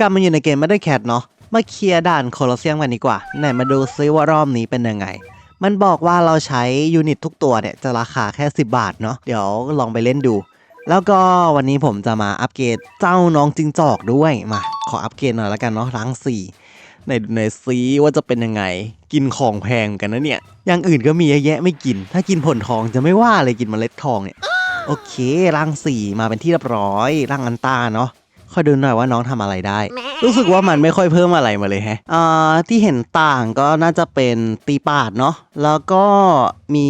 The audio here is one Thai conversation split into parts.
กลับมาอยู่ในเกมไม่ได้แคทเนาะ มาเคลียร์ด่านโคลอเซียมกันดีกว่า ไหนมาดูซิว่ารอบนี้เป็นยังไง มันบอกว่าเราใช้ยูนิตทุกตัวเนี่ย จะราคาแค่ 10 บาทเนาะ เดี๋ยวลองไปเล่นดู แล้วก็วันนี้ผมจะมาอัปเกรดเจ้าน้องจิงจอกด้วย มา ขออัปเกรดหน่อยแล้วกันเนาะรังสี่ในในซีว่าจะเป็นยังไง กินของแพงกันนะเนี่ย อย่างอื่นก็มีเยอะแยะไม่กิน ถ้ากินผลทองจะไม่ว่าเลยกินมเมล็ดทองเนี่ย โอเคร่างสี่มาเป็นที่เรียบร้อยร่างอันตาเนาะ ค่อยดูหน่อยว่าน้องทำอะไรได้ รู้สึกว่ามันไม่ค่อยเพิ่มอะไรมาเลยแฮะอ่าที่เห็นต่างก็น่าจะเป็นตีปาดเนาะแล้วก็มี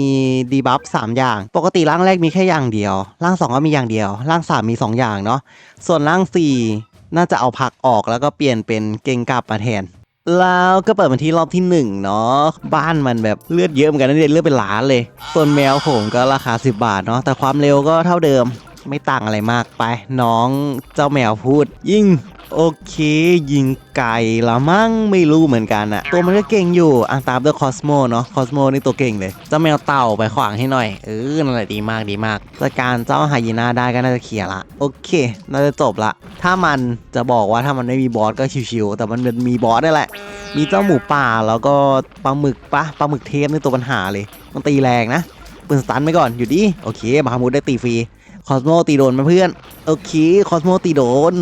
ดีบัฟสามอย่าง ปกติร่างแรกมีแค่อย่างเดียว ร่างสองก็มีอย่างเดียว ร่างสามมีสองอย่างเนาะส่วนร่างสี่น่าจะเอาผักออกแล้วก็เปลี่ยนเป็นเก่งกลับมาแทนแล้วก็เปิดมาที่รอบที่หนึ่งเนาะบ้านมันแบบเลือดเยอะเหมือนกันนะเนี่ยเลือดเป็นล้านเลยส่วนแมวผมก็ราคา 10 บาทเนาะแต่ความเร็วก็เท่าเดิม ไม่ต่างอะไรมากไป น้องเจ้าแมวพูด ยิงโอเค ยิงไก่ละมั่งไม่รู้เหมือนกันอะตัวมันก็เก่งอยู่อะตามด้วยคอสโมเนาะคอสโมนี่ตัวเก่งเลยเจ้าแมวเต่าไปขวางให้หน่อยเออนั่นแหละดีมากดีมากจัดการเจ้าไฮยีน่าได้ก็น่าจะเคลียร์ละโอเค น่าจะจบละ ถ้ามันจะบอกว่าถ้ามันไม่มีบอสก็ชิวๆแต่มันเป็นมีบอสได้แหละ มีเจ้าหมูป่าแล้วก็ปลาหมึกปะปลาหมึกเทพนี่ตัวปัญหาเลย มันตีแรงนะปืนสตันไปก่อนอยู่ดิโอเคมาฮามูดได้ตีฟรี คอสโมตีโดนมาเพื่อน โอเค คอสโมตีโดน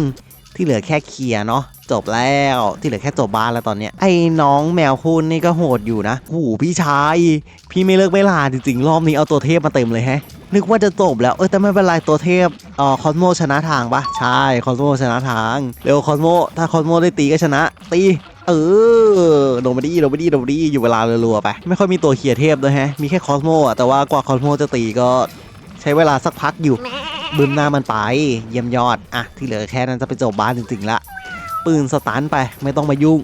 ที่เหลือแค่เคลียร์เนาะ จบแล้ว ที่เหลือแค่จบบ้านแล้วตอนเนี้ย ไอ้น้องแมวคุณนี่ก็โหดอยู่นะโอ้พี่ชาย พี่ไม่เลิกไม่ลาจริงๆ รอบนี้เอาตัวเทพมาเต็มเลยแฮะ นึกว่าจะจบแล้ว เออแต่ไม่เป็นไรตัวเทพเอ่อคอสโมชนะทางปะใช่ คอสโมชนะทาง เร็วคอสโม ถ้าคอสโมได้ตีก็ชนะ ตีเออโดมาดีโดมาดีโดมาดีอยู่เวลารัวๆไป ไม่ค่อยมีตัวเคลียเทพด้วยแฮะ มีแค่คอสโมอะ แต่ว่ากว่าคอสโมจะตีก็ ใช้เวลาสักพักอยู่บึมหน้ามันไป เยี่ยมยอด อะ ที่เหลือแค่นั้นจะไปจบบ้านจริงๆละ ปืนสตาร์นไปไม่ต้องมายุ่ง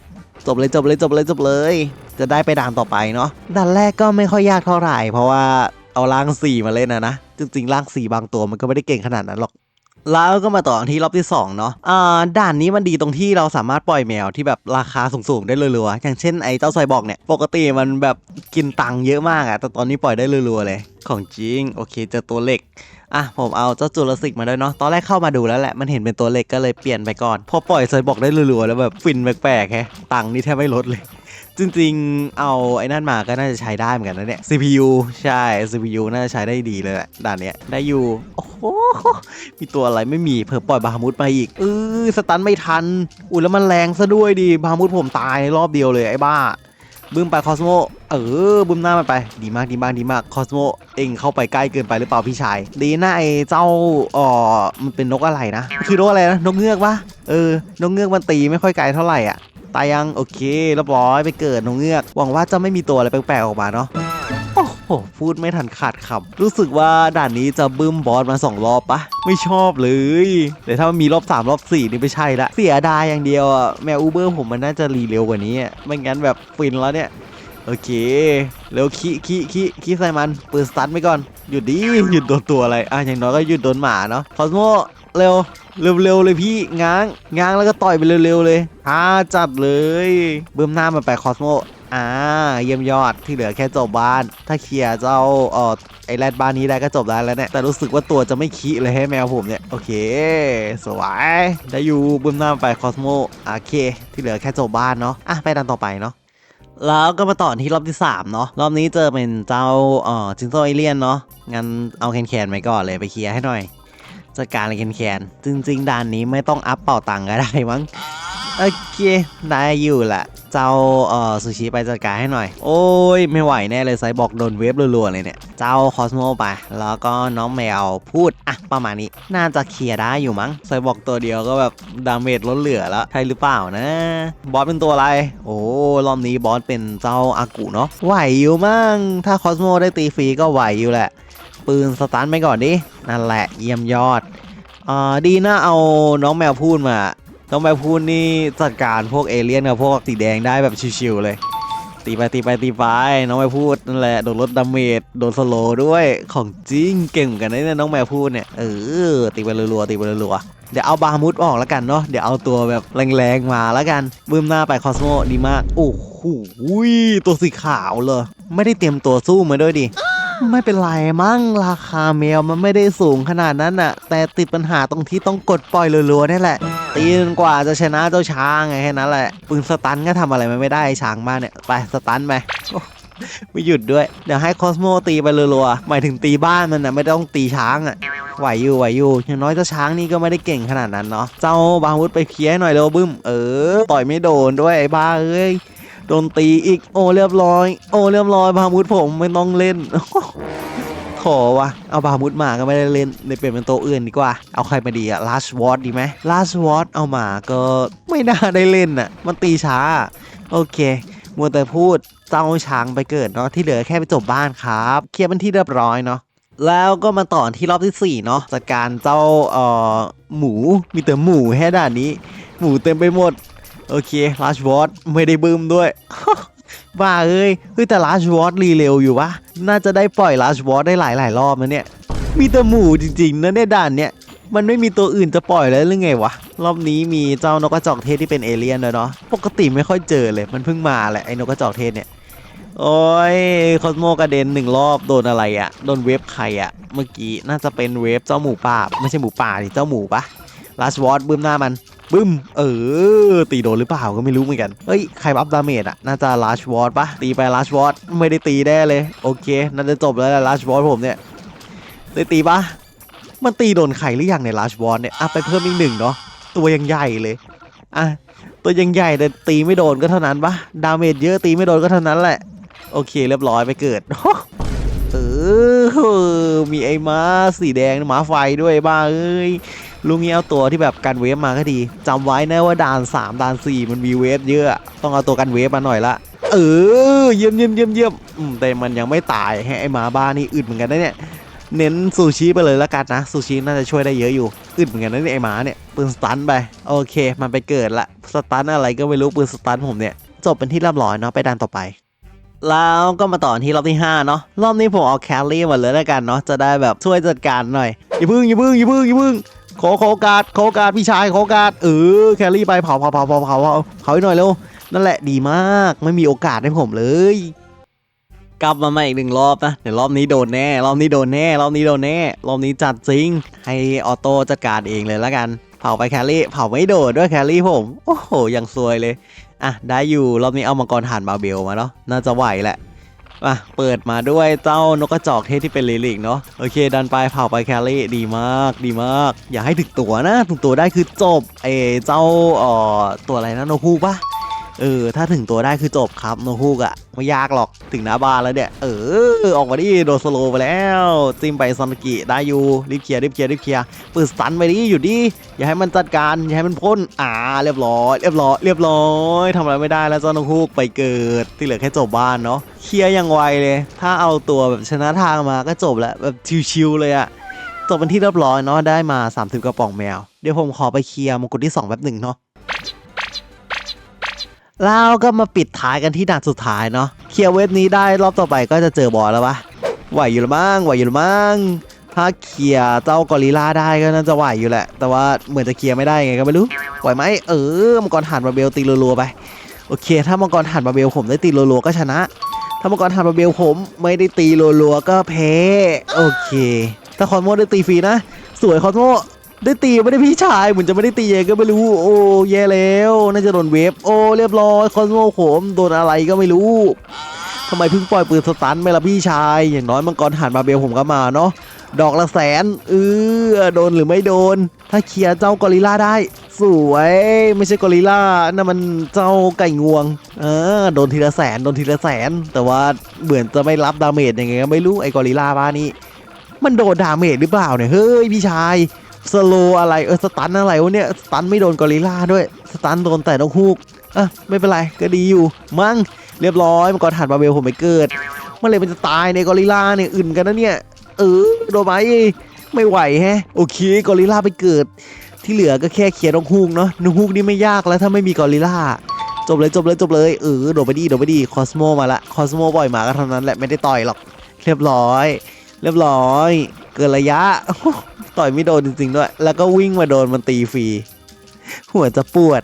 จบเลยจบเลยจบเลยจบเลย จะได้ไปด่านต่อไปเนาะด่านแรกก็ไม่ค่อยยากเท่าไหร่ เพราะว่าเอาล่างสี่มาเล่นนะนะจริงๆล่างสี่บางตัวมันก็ไม่ได้เก่งขนาดนั้นหรอก แล้วก็มาต่อที่รอบที่2เนาะอ่าด่านนี้มันดีตรงที่เราสามารถปล่อยแมวที่แบบราคาสูงๆได้รัวๆอย่างเช่นไอ้เจ้าไซบอกเนี่ยปกติมันแบบกินตังค์เยอะมากอะแต่ตอนนี้ปล่อยได้รัวๆเลยของจริงโอเคเจอตัวเล็กอะผมเอาเจ้าจูราสิกมาด้วยเนาะตอนแรกเข้ามาดูแล้วแหละมันเห็นเป็นตัวเล็กก็เลยเปลี่ยนไปก่อน พอปล่อยไซบอกได้รัวๆแล้วแบบฟินแปลกๆแฮะตังค์นี่แทบไม่ลดเลย จริงๆ เอาไอ้นั่นมาก็น่าจะใช้ได้เหมือนกันนะเนี่ย CPU ใช่ CPU น่าจะใช้ได้ดีเลยแหละด่านเนี้ยได้อยู่ โอ้โห มีตัวอะไรไม่มีเพิ่ปล่อยบาฮามุดมาอีกเออสตันไม่ทัน อุ้ยแล้วมันแรงซะด้วยดิบาฮามุดผมตายในรอบเดียวเลยไอ้บ้าบึ้มไปคอสโมเออบึ้มหน้ามันไป ดีมากดีมากดีมากคอสโมเองเข้าไปใกล้เกินไปหรือเปล่าพี่ชาย ดีนะไอ้เจ้าอ๋อมันเป็นนกอะไรนะ คือนกอะไรนะนกเงือกปะเออนกเงือกมันตีไม่ค่อยไกลเท่าไหร่อะ ตายยังโอเคเรียบร้อยไปเกิดนกเงือก หวังว่าจะไม่มีตัวอะไรแปลกๆออกมาเนาะโอ้โหพูดไม่ทันขาดคำรู้สึกว่าด่านนี้จะบึ้มบอสมาสองรอบปะไม่ชอบเลยแต่ถ้ามันมีรอบ 3 รอบ 4 นี่ไม่ใช่ละเสียดายอย่างเดียวอะแมวอูเบอร์ผมมันน่าจะรีเร็วกว่านี้ไม่งั้นแบบฟินแล้วเนี่ยโอเคเร็วขี้ขี้ขี้ขี้ใส่มันปืนสตันไปก่อนหยุดดิหยุดโดนตัวอะไรอะอย่างน้อยก็หยุดโดนหมาเนาะคอสโม เร็วเร็วๆเลยพี่ง้างง้างแล้วก็ต่อยไปเร็วๆเลยอ่าจัดเลยเบิ่มหน้ามันไปคอสโมอ่าเยี่ยมยอดที่เหลือแค่จบบ้าน ถ้าเคลียร์เจ้าเอ่อไอแรดบ้านนี้ได้ก็จบได้แล้วเนี่ยแต่รู้สึกว่าตัวจะไม่ขี้เลยให้แมวผมเนี่ย โอเค สวยได้อยู่บึ้มหน้าไปคอสโมโอเค ที่เหลือแค่จบบ้านเนาะอะไปดันต่อไปเนาะแล้วก็มาต่อที่รอบที่ 3 เนาะรอบนี้เจอเป็นเจ้าเอ่อจินโซเอเลียนเนาะงั้นเอาแคนแคนไปก่อนเลยไปเคลียร์ให้หน่อย จัดการเลยแคนแคนๆจริง ๆ ด่านนี้ไม่ต้องอัพเป่าตังก็ได้มั้งโอเคได้อยู่แหละเจ้าเอ่อซูชิไปจัดการให้หน่อย โอ้ย ไม่ไหวแน่เลยไซบอกโดนเวฟรัวๆเลยเนี่ย เจ้าคอสโมไป แล้วก็น้องแมวพูด อะ ประมาณนี้ น่าจะเคลียร์ได้อยู่มั้งไซบอกตัวเดียวก็แบบดาเมจลดเหลือแล้ว ใช่หรือเปล่านะ บอสเป็นตัวอะไร โอ้รอบนี้บอสเป็นเจ้าอากุเนาะไหวอยู่มั้งถ้าคอสโมได้ตีฟรีก็ไหวอยู่แหละ ปืนสตันไปก่อนดิ นั่นแหละเยี่ยมยอดอ่าดีนะเอาน้องแมวพูดมา น้องแมวพูดนี่จัดการพวกเอเลี่ยนกับพวกสีแดงได้แบบชิวๆเลย ตีไปตีไปตีไป น้องแมวพูดนั่นแหละโดนลดดาเมจโดนสโลด้วยของจริงเก่งกันนะเนี่ยน้องแมวพูดเนี่ยเออตีไปรัวๆตีไปรัวๆเดี๋ยวเอาบาฮามุดออกแล้วกันเนาะ เดี๋ยวเอาตัวแบบแรงๆมาแล้วกันบึ้มหน้าไปคอสโมดีมาก โอ้โหตัวสีขาวเลย ไม่ได้เตรียมตัวสู้มาด้วยดิ ไม่เป็นไรมั้งราคาแมวมันไม่ได้สูงขนาดนั้นน่ะแต่ติดปัญหาตรงที่ต้องกดปล่อยรัวๆนี่แหละ ตีนกว่าจะชนะเจ้าช้างไงแค่นั้นแหละปืนสตันก็ทำอะไรมันไม่ได้ช้างมาเนี่ยไปสตันไปไม่หยุดด้วย เดี๋ยวให้คอสโมตีไปรัวๆหมายถึงตีบ้านมันนะไม่ต้องตีช้างอะไหวอยู่ไหวอยู่อย่างน้อยเจ้าช้างนี่ก็ไม่ได้เก่งขนาดนั้นเนาะเจ้าบาวุธไปเคลียร์ให้หน่อยเร็วบึ้มเออต่อยไม่โดนด้วยไอ้บ้าเอ้ย โดนตีอีก โอ้เรียบร้อย โอ้เรียบร้อยบามุดผมไม่ต้องเล่นโถวะเอาบามุดมาก็ไม่ได้เล่นเลยเปลี่ยนเป็นตัวอื่นดีกว่า เอาใครมาดีอะลาชวอตดีไหมลาชวอตเอามาก็ไม่น่าได้เล่นอะมันตีช้า โอเคมัวแต่พูดเจ้าช้างไปเกิดเนาะที่เหลือแค่ไปจบบ้านครับเคลียร์เป็นที่เรียบร้อยเนาะแล้วก็มาต่อที่รอบที่สี่เนาะจัดการเจ้าเอ่อหมูมีแต่หมูแค่ด่านนี้ หมูเต็มไปหมด โอเคลาชวอตไม่ได้บึ้มด้วย บ้าเอ้ยเฮ้ยแต่ลาชวอตรีเร็วอยู่วะน่าจะได้ปล่อยลาชวอตได้หลายหลายๆรอบนะเนี่ย มีแต่หมูจริงๆนะเนี่ยด่านเนี่ยมันไม่มีตัวอื่นจะปล่อยแล้วหรือไงวะ รอบนี้มีเจ้านกกระจอกเทศที่เป็นเอเลี่ยนด้วยเนาะปกติไม่ค่อยเจอเลย มันเพิ่งมาแหละไอ้นกกระจอกเทศเนี่ยโอ้ยคอสโมกระเด็นหนึ่งรอบโดนอะไรอะ่ะโดนเวฟใครอะ่ะเมื่อกี้น่าจะเป็นเวฟเจ้าหมูป่าไม่ใช่หมูป่าดิเจ้าหมูปะลาชวอตบึ้มหน้ามัน บึ้ม เออ ตีโดนหรือเปล่าก็ไม่รู้เหมือนกัน เฮ้ย ใครบัฟดาเมจอะน่าจะลาชวอตปะตีไปลาชวอตไม่ได้ตีแน่เลย โอเค น่าจะจบแล้วลาชวอตผมเนี่ย ได้ตีปะมันตีโดนไข่หรือยังในลาชวอตเนี่ยอะไปเพิ่มอีกหนึ่งเนาะ ตัวยังใหญ่เลย อะ ตัวยังใหญ่แต่ตีไม่โดนก็เท่านั้นปะดาเมจเยอะตีไม่โดนก็เท่านั้นแหละ โอเค เรียบร้อยไปเกิดเออ มีไอ้ม้าสีแดงม้าไฟด้วยบ้าเอ้ย ลุงนี้เอาตัวที่แบบกันเวฟมาก็ดีจำไว้นะว่าด่าน 3 ด่าน 4 มันมีเวฟเยอะ ต้องเอาตัวกันเวฟมาหน่อยละ เออ เยี่ยมเยี่ยมเยี่ยมเยี่ยมอืมแต่มันยังไม่ตายให้ไอหมาบ้านี่อึดเหมือนกันนะเนี่ย เน้นซูชิไปเลยละกันนะ ซูชิน่าจะช่วยได้เยอะอยู่ อึดเหมือนกันนะไอหมาเนี่ย ปืนสตันไป โอเค มันไปเกิดละ สตันอะไรก็ไม่รู้ปืนสตันผมเนี่ย จบเป็นที่เรียบร้อยเนาะ ไปด่านต่อไปแล้วก็มาต่อที่รอบที่5เนาะรอบนี้ผมเอาแคลรี่มาเลยแล้วกันเนาะจะได้แบบช่วยจัดการหน่อยอย่าพึ่งอย่าพึ่งอย่าพึ่งอย่าพึ่ง ขอขอโอกาสขอโอกาสพี่ชายขอโอกาสเออแคลรี่ไปเผาเผาเผาเผาเผาเผาเผาให้หน่อยเร็วนั่นแหละดีมากไม่มีโอกาสให้ผมเลย กลับมาใหม่อีกหนึ่งรอบนะเดี๋ยวรอบนี้โดนแน่รอบนี้โดนแน่รอบนี้โดนแน่รอบนี้จัดจริง ให้ออโต้จัดการเองเลยแล้วกัน เผาไปแคลรี่เผาไม่โดดด้วยแคลรี่ผมโอ้โหยังซวยเลยอะได้อยู่รอบนี้เอามังกรถ่านบาเบลมาเนาะน่าจะไหวแหละ อะเปิดมาด้วยเจ้านกกระจอกเทศที่เป็นลิลิกเนาะโอเค ดันไปเผาไปแคลรี่ดีมากดีมาก อย่าให้ถึงตัวนะ ถึงตัวได้คือจบเอเจ้าเอ่อตัวอะไรนะโนฮูปะ เออ ถ้าถึงตัวได้คือจบครับโนฮูกอะไม่ยากหรอกถึงหน้าบ้านแล้วเนี่ย เออ ออกมาดิโดนสโลว์ไปแล้วจิ้มไปซอนกิได้อยู่รีบเคลียร์รีบเคลียร์รีบเคลียร์ปืนสตันไปดิอยู่ดิอย่าให้มันจัดการอย่าให้มันพ่นอ่าเรียบร้อยเรียบร้อยเรียบร้อยทำอะไรไม่ได้แล้วเจ้าโนฮูกไปเกิด ที่เหลือแค่จบบ้านเนาะเคลียร์อย่างไวเลย ถ้าเอาตัวแบบชนะทางมาก็จบแล้วแบบชิวๆเลยอะจบเป็นที่เรียบร้อยเนาะได้มา 30 กระป๋องแมว เดี๋ยวผมขอไปเคลียร์มงกุฎที่สองแป๊บหนึ่งเนาะ แล้วก็มาปิดท้ายกันที่ด่านสุดท้ายเนาะเคลียร์เวฟนี้ได้รอบต่อไปก็จะเจอบอสแล้วปะไหวอยู่ละมั้งไหวอยู่ละมั้งถ้าเคลียร์เจ้ากอริลลาได้ก็น่าจะไหวอยู่แหละ แต่ว่าเหมือนจะเคลียร์ไม่ได้ไงก็ไม่รู้ไหวไหมเออมังกรถ่านบาเบลตีรัวๆไปโอเค ถ้ามังกรถ่านบาเบลผมได้ตีรัวๆก็ชนะ ถ้ามังกรถ่านบาเบลผมไม่ได้ตีรัวๆก็แพ้โอเค ถ้าคอนโมได้ตีฟรีนะ สวยคอนโม ได้ตีไม่ได้พี่ชายเหมือนจะไม่ได้ตีเองก็ไม่รู้ โอ้แย่แล้วน่าจะโดนเวฟโอ้เรียบร้อยคอนโมผมโดนอะไรก็ไม่รู้ทำไมเพิ่งปล่อยปืนสตันไม่ละพี่ชาย อย่างน้อยมังกรหันมาเบลผมก็มาเนาะดอกละแสนเออโดนหรือไม่โดน ถ้าเคลียร์เจ้ากอริลลาได้ สวย ไม่ใช่กอริลลานั่นมันเจ้าไก่งวง เออโดนทีละแสนโดนทีละแสน แต่ว่าเหมือนจะไม่รับดาเมจยังไงก็ไม่รู้ไอ้กอริลลาบ้านี้ มันโดนดาเมจหรือเปล่าเนี่ยเฮ้ยพี่ชาย สโลอะไรเออสตันอะไรวะเนี่ยสตันไม่โดนกอริลลาด้วยสตันโดนแต่นกฮูกอะไม่เป็นไรก็ดีอยู่มั่งเรียบร้อยมังกรถ่านบาเบลผมไปเกิดเมื่อไหรมันจะตายในกอริลลาเนี่ยอื่นกันนะเนี่ยเออโดนไหมไม่ไหวแฮะโอเคกอริลลาไปเกิด ที่เหลือก็แค่เคลียร์นกฮูกเนาะนกฮูกนี่ไม่ยากแล้วถ้าไม่มีกอริลลาจบเลยจบเลยจบเลยเออโดดไปดีโดดไปดีคอสโมมาละคอสโมปล่อยหมาก็เท่านั้นแหละไม่ได้ต่อยหรอกเรียบร้อย เรียบร้อย เกินระยะ ต่อยไม่โดนจริงๆด้วย แล้วก็วิ่งมาโดนมันตีฟรี หัวจะปวด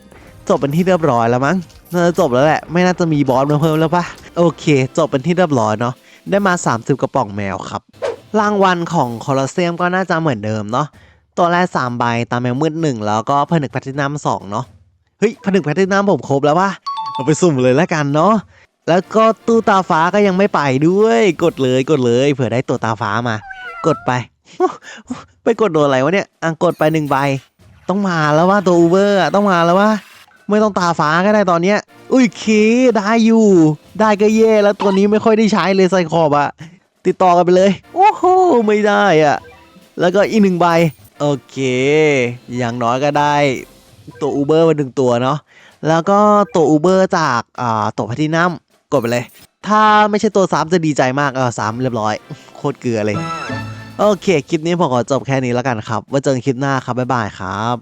จบเป็นที่เรียบร้อยแล้วมั้ง น่าจะจบแล้วแหละ ไม่น่าจะมีบอสมาเพิ่มแล้วปะโอเค จบเป็นที่เรียบร้อยเนาะ ได้มา 30 กระป๋องแมวครับ รางวัลของโคลอสเซียมก็น่าจะเหมือนเดิมเนาะ ตัวแรก3ใบ ตามแมวมืดหนึ่งแล้วก็ผนึกแพลตินัมสองเนาะ เฮ้ย ผนึกแพลตินัมผมครบแล้วว่ะเอาไปสุ่มเลยแล้วกันเนาะแล้วก็ตู้ตาฟ้าก็ยังไม่ไปด้วย กดเลยกดเลย เผื่อได้ตัวตาฟ้ามา กดไป ไปกดโดนอะไรวะเนี่ยอะกดไปหนึ่งใบ ต้องมาแล้วว่าตัวอูเบอร์ต้องมาแล้วว่า ไม่ต้องตาฟ้าก็ได้ตอนเนี้ย อุ้ยเคได้อยู่ ได้ก็เย่แล้วตัวนี้ไม่ค่อยได้ใช้เลยไซคอบอะติดต่อกันไปเลย โอ้โห ไม่ได้อะแล้วก็อีกหนึ่งใบ โอเค อย่างน้อยก็ได้ตัวอูเบอร์มาหนึ่งตัวเนาะ แล้วก็ตัวอูเบอร์จากอ่าตัวพัทินัมกดไปเลย ถ้าไม่ใช่ตัวซ้ำจะดีใจมากเออซ้ำเรียบร้อย โคตรเกลือเลย โอเค คลิปนี้ผมขอจบแค่นี้แล้วกันครับไว้เจอกันคลิปหน้าครับ บ๊ายบายครับ